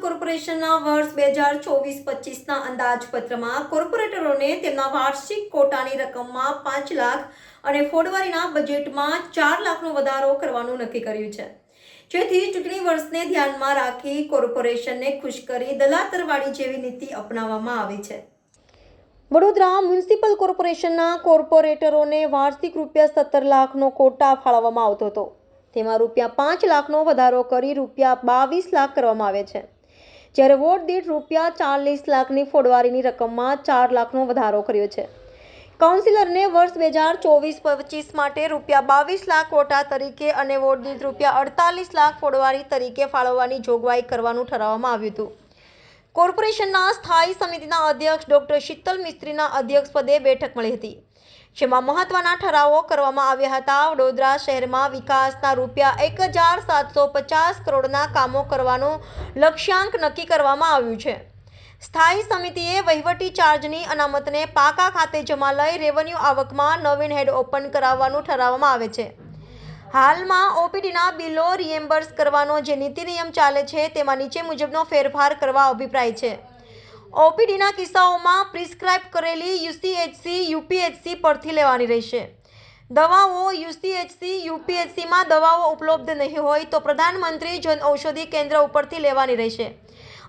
કોર્પોરેશનના વર્ષ બે હજાર ચોવીસ પચીસના અંદાજપત્રમાં કોર્પોરેટરોને તેમના વાર્ષિક કોટાની રકમમાં પાંચ લાખ અને ફોડવારીના બજેટમાં ચાર લાખનો વધારો કરવાનું નક્કી કર્યું છે. જેથી ચૂંટણી વર્ષને ધ્યાનમાં રાખી કોર્પોરેશનને ખુશ કરી દલાતરવાળી જેવી નીતિ અપનાવવામાં આવી છે. વડોદરા મ્યુનિસિપલ કોર્પોરેશનના કોર્પોરેટરોને વાર્ષિક રૂપિયા સત્તર લાખનો કોટા ફાળવવામાં આવતો હતો. તેમાં રૂપિયા પાંચ લાખનો વધારો કરી રૂપિયા બાવીસ લાખ કરવામાં આવે છે. જ્યારે વોટ દીઠ રૂપિયા ચાલીસ લાખની ફોડવારીની રકમમાં ચાર લાખનો વધારો કર્યો છે. કાઉન્સિલરને વર્ષ બે હજાર ચોવીસ પચીસ માટે રૂપિયા બાવીસ લાખ કોટા તરીકે અને વોટ દીઠ રૂપિયા અડતાલીસ લાખ ફોડવારી તરીકે ફાળવવાની જોગવાઈ કરવાનું ઠરાવવામાં આવ્યું હતું. કોર્પોરેશનના સ્થાયી સમિતિના અધ્યક્ષ ડોક્ટર શીતલ મિસ્ત્રીના અધ્યક્ષપદે બેઠક મળી હતી. જેમાં મહત્વના ઠરાવો કરવામાં આવ્યા હતા. વડોદરા શહેરમાં વિકાસના રૂપિયા એક હજાર સાતસો પચાસ કરોડના કામો કરવાનું લક્ષ્યાંક નક્કી કરવામાં આવ્યું છે. સ્થાયી સમિતિએ વહીવટી ચાર્જની અનામતને પાકા ખાતે જમા લઈ રેવન્યુ આવકમાં નવીન હેડ ઓપન કરાવવાનું ઠરાવવામાં આવે છે. હાલમાં ઓપીડીના બિલો રિએમ્બર્સ કરવાનો જે નીતિ નિયમ ચાલે છે, તેમાં નીચે મુજબનો ફેરફાર કરવા અભિપ્રાય છે. ઓપીડીના કિસ્સાઓમાં પ્રિસ્ક્રાઇબ કરેલી યુસીએચસી, યુપીએચસી પરથી લેવાની રહેશે. દવાઓ યુસીએચસી, યુપીએચસીમાં દવાઓ ઉપલબ્ધ નહીં હોય તો પ્રધાનમંત્રી જન ઔષધિ કેન્દ્ર ઉપરથી લેવાની રહેશે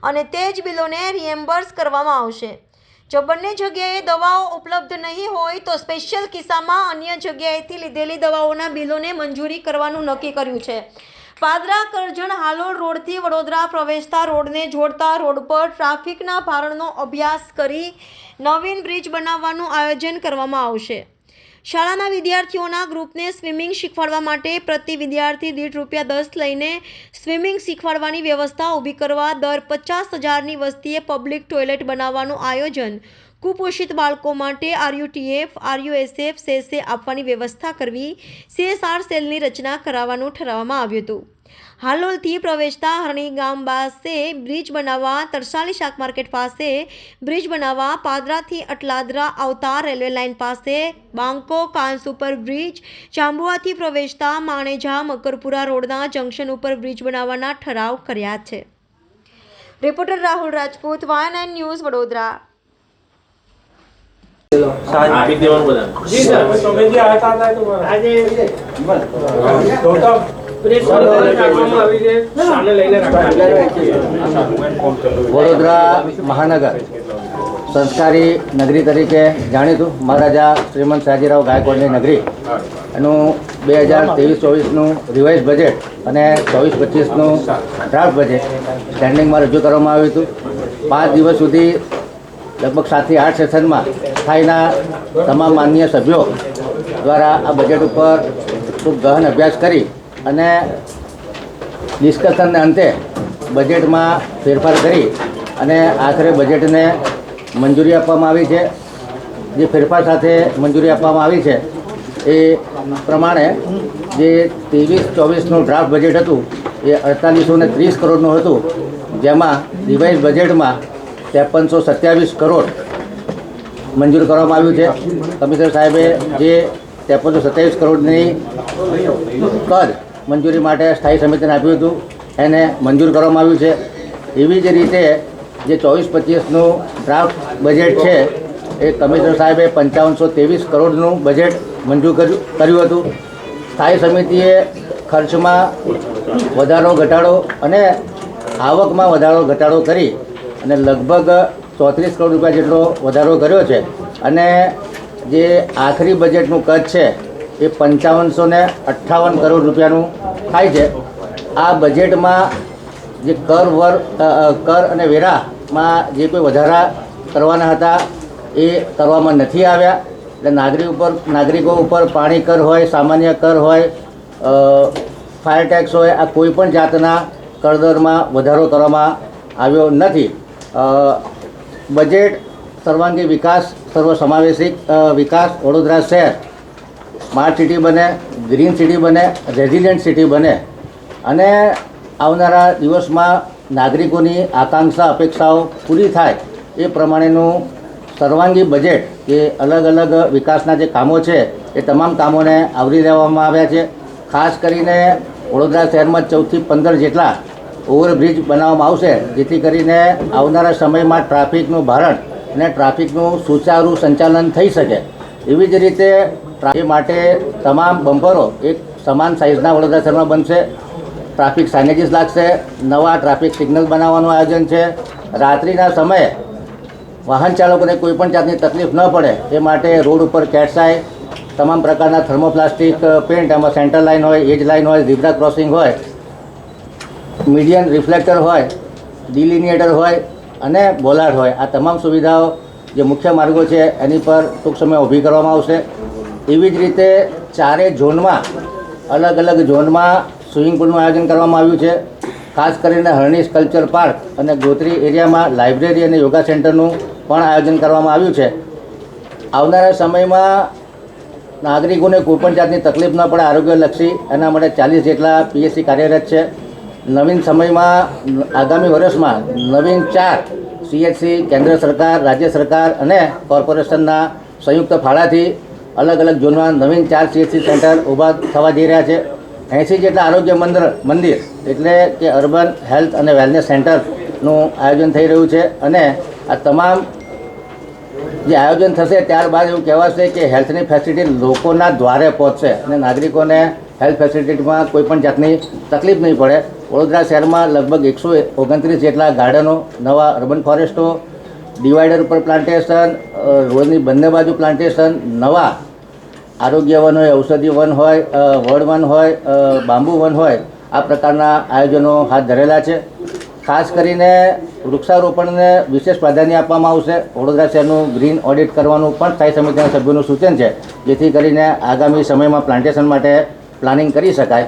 અને તે જ બિલોને રિએમ્બર્સ કરવામાં આવશે. જો બંને જગ્યાએ દવાઓ ઉપલબ્ધ નહીં હોય તો સ્પેશિયલ કિસ્સામાં અન્ય જગ્યાએથી લીધેલી દવાઓના બિલોને મંજૂરી કરવાનું નક્કી કર્યું છે. પાદરા કરજણ હાલોડ રોડથી વડોદરા પ્રવેશતા રોડને જોડતા રોડ પર ટ્રાફિકના ભારણનો અભ્યાસ કરી નવીન બ્રિજ બનાવવાનું આયોજન કરવામાં આવશે. શાળાના વિદ્યાર્થીઓના ગ્રુપને સ્વિમિંગ શીખવાડવા માટે પ્રતિ વિદ્યાર્થી દીઠ રૂપિયા દસ લઈને સ્વિમિંગ શીખવાડવાની વ્યવસ્થા ઊભી કરવા દર પચાસ હજારની વસ્તીએ પબ્લિક ટોયલેટ બનાવવાનું આયોજન કુપોષિત બાળકો માટે આરયુટીએફ, આરયુએસએફ સેસે આપવાની વ્યવસ્થા કરવી, સીએસઆર સેલની રચના કરાવવાનું ઠરાવવામાં આવ્યું હતું. હાલોલથી પ્રવેશતા હરણી ગામ પાસે બ્રિજ બનાવવા, તરસાલી શાક માર્કેટ પાસે બ્રિજ બનાવવા, પાદરાથી અટલાદરા આવતા રેલવે લાઇન પાસે બાંકો, કાંસ ઉપર બ્રિજ ચાંબુઆથી પ્રવેશતા માણેજા, મકરપુરા રોડના જંકશન ઉપર બ્રિજ બનાવવાના ઠરાવ કર્યા છે. Reporter Rahul Rajput Y news Vadodara. Vadodara મહાનગર. સંસ્કારી નગરી તરીકે જાણીતું મહારાજા શ્રીમંત સાજીરાવ ગાયકવાડની નગરી. એનું બે હજાર ત્રેવીસ ચોવીસનું રિવાઇઝ બજેટ અને ચોવીસ પચીસનું ડ્રાફ્ટ બજેટ સ્ટેન્ડિંગમાં રજૂ કરવામાં આવ્યું હતું. પાંચ દિવસ સુધી લગભગ સાતથી આઠ સેશનમાં સ્થાયીના તમામ માનનીય સભ્યો દ્વારા આ બજેટ ઉપર ખૂબ ગહન અભ્યાસ કરી અને ડિસ્કશનને અંતે બજેટમાં ફેરફાર કરી અને આખરે બજેટને મંજૂરી આપવામાં આવી છે. જે ફેરફાર સાથે મંજૂરી આપવામાં આવી છે એ પ્રમાણે જે ત્રેવીસ, ચોવીસનું ડ્રાફ્ટ બજેટ હતું એ અડતાલીસો ને ત્રીસ કરોડનું હતું. જેમાં રિવાઇઝ બજેટમાં ત્રેપનસો સત્યાવીસ કરોડ મંજૂર કરવામાં આવ્યું છે. કમિશનર સાહેબે જે ત્રેપનસો સત્યાવીસ કરોડની કદ મંજૂરી માટે સ્થાયી સમિતિને આપ્યું હતું, એને મંજૂર કરવામાં આવ્યું છે. એવી જ રીતે જે ચોવીસ પચીસનું ડ્રાફ્ટ બજેટ છે, એ કમિશનર સાહેબે પંચાવનસો ત્રેવીસ કરોડનું બજેટ મંજૂર કર્યું હતું. સ્થાયી સમિતિએ ખર્ચમાં વધારો, ઘટાડો અને આવકમાં વધારો, ઘટાડો કરી અને લગભગ ચોત્રીસ કરોડ રૂપિયા જેટલો વધારો કર્યો છે. અને જે આખરી બજેટનું કદ છે, એ પંચાવનસો ને અઠ્ઠાવન કરોડ રૂપિયાનું થાય છે. આ બજેટમાં જે કર વર કર અને વેરામાં જે કોઈ વધારા કરવાના હતા, એ કરવામાં નથી આવ્યા. એટલે નાગરિક ઉપર, નાગરિકો ઉપર પાણી કર હોય, સામાન્ય કર હોય ફાયર ટેક્સ હોય, આ કોઈ પણ જાતના કરદરમાં વધારો કરવામાં આવ્યો નથી. બજેટ, સર્વાંગી વિકાસ સર્વસમાવેશી વિકાસ, વડોદરા શહેર. સ્માર્ટ સિટી બને, ગ્રીન સિટી બને, રેઝિલિયન્ટ સિટી બને. અને આવનારા દિવસમાં નાગરિકોની આકાંક્ષા, અપેક્ષાઓ પૂરી થાય એ પ્રમાણેનું સર્વાંગી બજેટ એ અલગ અલગ વિકાસના જે કામો છે એ તમામ કામોને આવરી લેવામાં આવ્યા છે. ખાસ કરીને વડોદરા શહેરમાં ચૌદથી પંદર જેટલા ઓવરબ્રિજ બનાવવામાં આવશે, જેથી કરીને આવનારા સમયમાં ટ્રાફિકનું ભારણ અને ટ્રાફિકનું સુચારું સંચાલન થઈ શકે. એવી જ રીતે એ માટે તમામ બમ્પરો એક સમાન સાઇઝના વડોદરા શહેરમાં બનશે. ટ્રાફિક સાઇનેજીસ લાગશે, નવા ટ્રાફિક સિગ્નલ બનાવવાનું આયોજન છે. રાત્રિના સમયે વાહન ચાલકોને કોઈ પણ જાતની તકલીફ ન પડે, એ માટે રોડ ઉપર કેટસાય તમામ પ્રકારના થર્મોપ્લાસ્ટિક, પેન્ટ એમાં સેન્ટર લાઇન હોય, એજ લાઇન હોય, ઝીબ્રા ક્રોસિંગ હોય મીડિયન રિફ્લેક્ટર હોય ડિલિનિએટર હોય અને બોલાર હોય. આ તમામ સુવિધાઓ જે મુખ્ય માર્ગો છે, એની પર ટૂંક સમય ઊભી કરવામાં આવશે. એવી જ રીતે ચારે ઝોનમાં, અલગ અલગ ઝોનમાં સ્વિમિંગ પુલનું આયોજન કરવામાં આવ્યું છે. ખાસ કરીને હરણીસ કલ્ચર પાર્ક અને ગોત્રી એરિયામાં લાઇબ્રેરી અને યોગા સેન્ટરનું પણ આયોજન કરવામાં આવ્યું છે. આવનારા સમયમાં નાગરિકોને કોઈપણ જાતની તકલીફ ન પડે, આરોગ્યલક્ષી. એના માટે ચાલીસ જેટલા પીએસસી કાર્યરત છે. નવીન સમયમાં, આગામી વર્ષમાં નવીન ચાર સીએચસી કેન્દ્ર સરકાર, રાજ્ય સરકાર અને કોર્પોરેશનના સંયુક્ત ફાળાથી અલગ અલગ ઝોનમાં નવીન ચાર સીએચસી સેન્ટર ઊભા થવા જઈ રહ્યા છે. એંસી જેટલા આરોગ્ય મંદિર મંદિર એટલે કે અર્બન હેલ્થ અને વેલનેસ સેન્ટરનું આયોજન થઈ રહ્યું છે અને આ તમામ જે આયોજન થશે ત્યારબાદ એવું કહેવાશે કે હેલ્થની ફેસિલિટી લોકોના દ્વારે પહોંચશે અને નાગરિકોને હેલ્થ ફેસિલિટીમાં કોઈ પણ જાતની તકલીફ નહીં પડે. વડોદરા શહેરમાં લગભગ એકસો ઓગણત્રીસ જેટલા ગાર્ડનો, નવા અર્બન ફોરેસ્ટો, ડિવાઈડર ઉપર પ્લાન્ટેશન રોડની બંને બાજુ પ્લાન્ટેશન, નવા આરોગ્ય વન હોય, ઔષધિ વન હોય વડ વન હોય બાંબુ વન હોય, આ પ્રકારના આયોજનો હાથ ધરેલા છે. ખાસ કરીને વૃક્ષારોપણને વિશેષ પ્રાધાન્ય આપવામાં આવશે. વડોદરા શહેરનું ગ્રીન ઓડિટ કરવાનું પણ સ્થાયી સમિતિના સભ્યોનું સૂચન છે, જેથી કરીને આગામી સમયમાં પ્લાન્ટેશન માટે પ્લાનિંગ કરી શકાય.